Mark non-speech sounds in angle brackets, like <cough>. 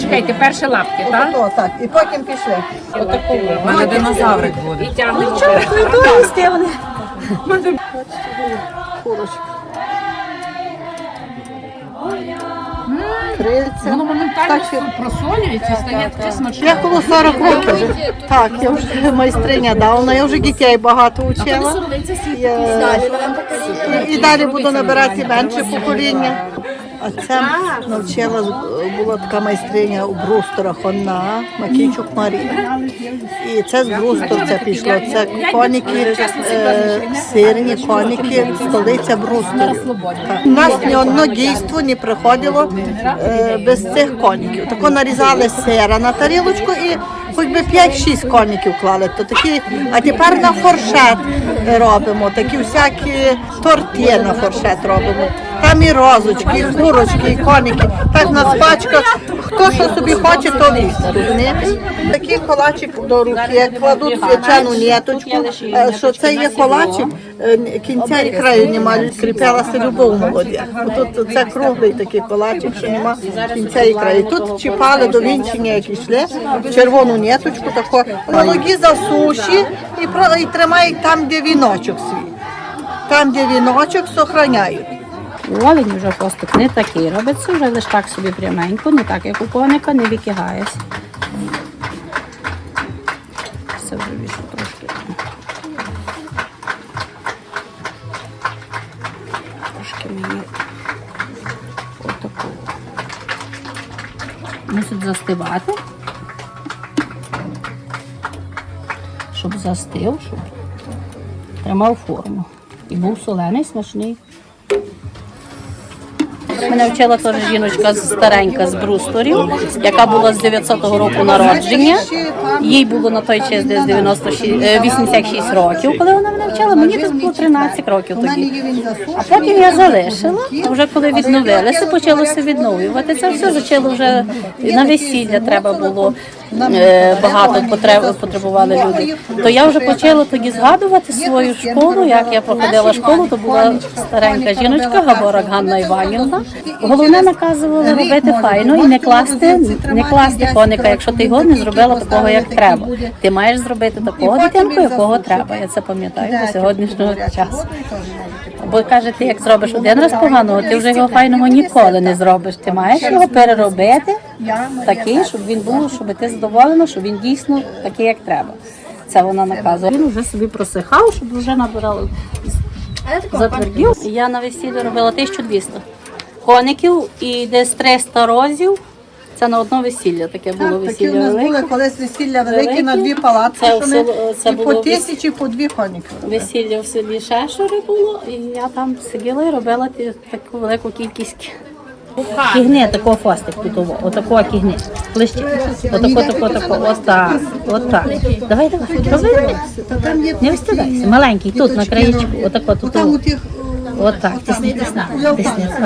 Чекайте, перші лапки, так? О, так, і потім пішли. Отаку. У мене динозаврик буде. І тягнемо. Курочка. Крильця. Воно моментально Так, просолюється і стає таке смачне. Я коло 40 років вже. Так, я вже <laughs> майстриня давно, я вже дітей багато учила. Я... І далі буду набирати менше покоління. А це навчила, була така майстриня у брустерах, вона Макійчук Марія. І це з брустер це пішло. Це коніки, е, сирні коніки, столиця брустерів. Так. У нас ні одно дійство не приходило е, без цих коніків. Тако нарізали сира на тарілочку і хоч би 5-6 коніків клали. То такі, а тепер на форшет робимо, такі всякі торти на форшет робимо. Там і розочки, і курочки, і коніки. Так на пачках. Хто що собі хоче, то візьме. Такий колачик до руки, кладуть свячену ніточку, е, що це є колачик, е, кінця і краю немає, кріпилася любов в молоді. Тут це круглий такий колачик, що нема кінця і краю. Тут чіпали до вінчення, як йшли, червону ніточку, тако, ноги за суші і, і тримають там, де віночок свій. Там, де віночок, сохраняють. Олень вже хвостик не такий робиться, вже лише так собі пряменько, не так як у коника, не викигаєш. Це вже більше трошки. Трошки мені отаку. Мусить застивати. Щоб застив, щоб тримав форму. І був солений, смачний. Мене вчила теж жіночка старенька з брусторів, яка була з 900 року народження. Їй було на той час десь 96, е, 86 років, коли вона мене вчила. Мені десь було 13 років тоді. А потім я залишила, вже коли відновилися, почалося відновлювати. Це все почало вже на весілля треба було. Е, Багато потреб потребували люди. То я вже почала тоді згадувати свою школу. Як я проходила школу, то була старенька жіночка Габорак Ганна Іванівна. Головне наказувала робити файно і не класти, не класти коника, якщо ти його не зробила такого, як треба. Ти маєш зробити такого дитинку, якого треба. Я це пам'ятаю до сьогоднішнього часу. Бо каже, ти як зробиш один раз поганого, ти вже його файного ніколи не зробиш. Ти маєш його переробити такий, щоб він був, щоб ти задоволена, щоб він дійсно такий, як треба. Це вона наказує. Він вже собі просихав, щоб вже набирало затвердів. Я на весіллі робила 1200 коників і десь 300 розів. Це на одно весілля таке було Такі весілля у нас велике. були колись весілля великі Великі. на дві палатки, Це що в це і по було тисячі, по дві коніки. Весілля в селі Шешури було, і я там сиділа і робила таку велику кількість. Кігни, такого фастик тут, ово, отакого кігни. Ближче. Отако, тако, тако, отак, отак. Давай, давай, давай. Не вистидайся, маленький, тут, на краєчку, отако, тут, отак, тисни, тисни, тисни.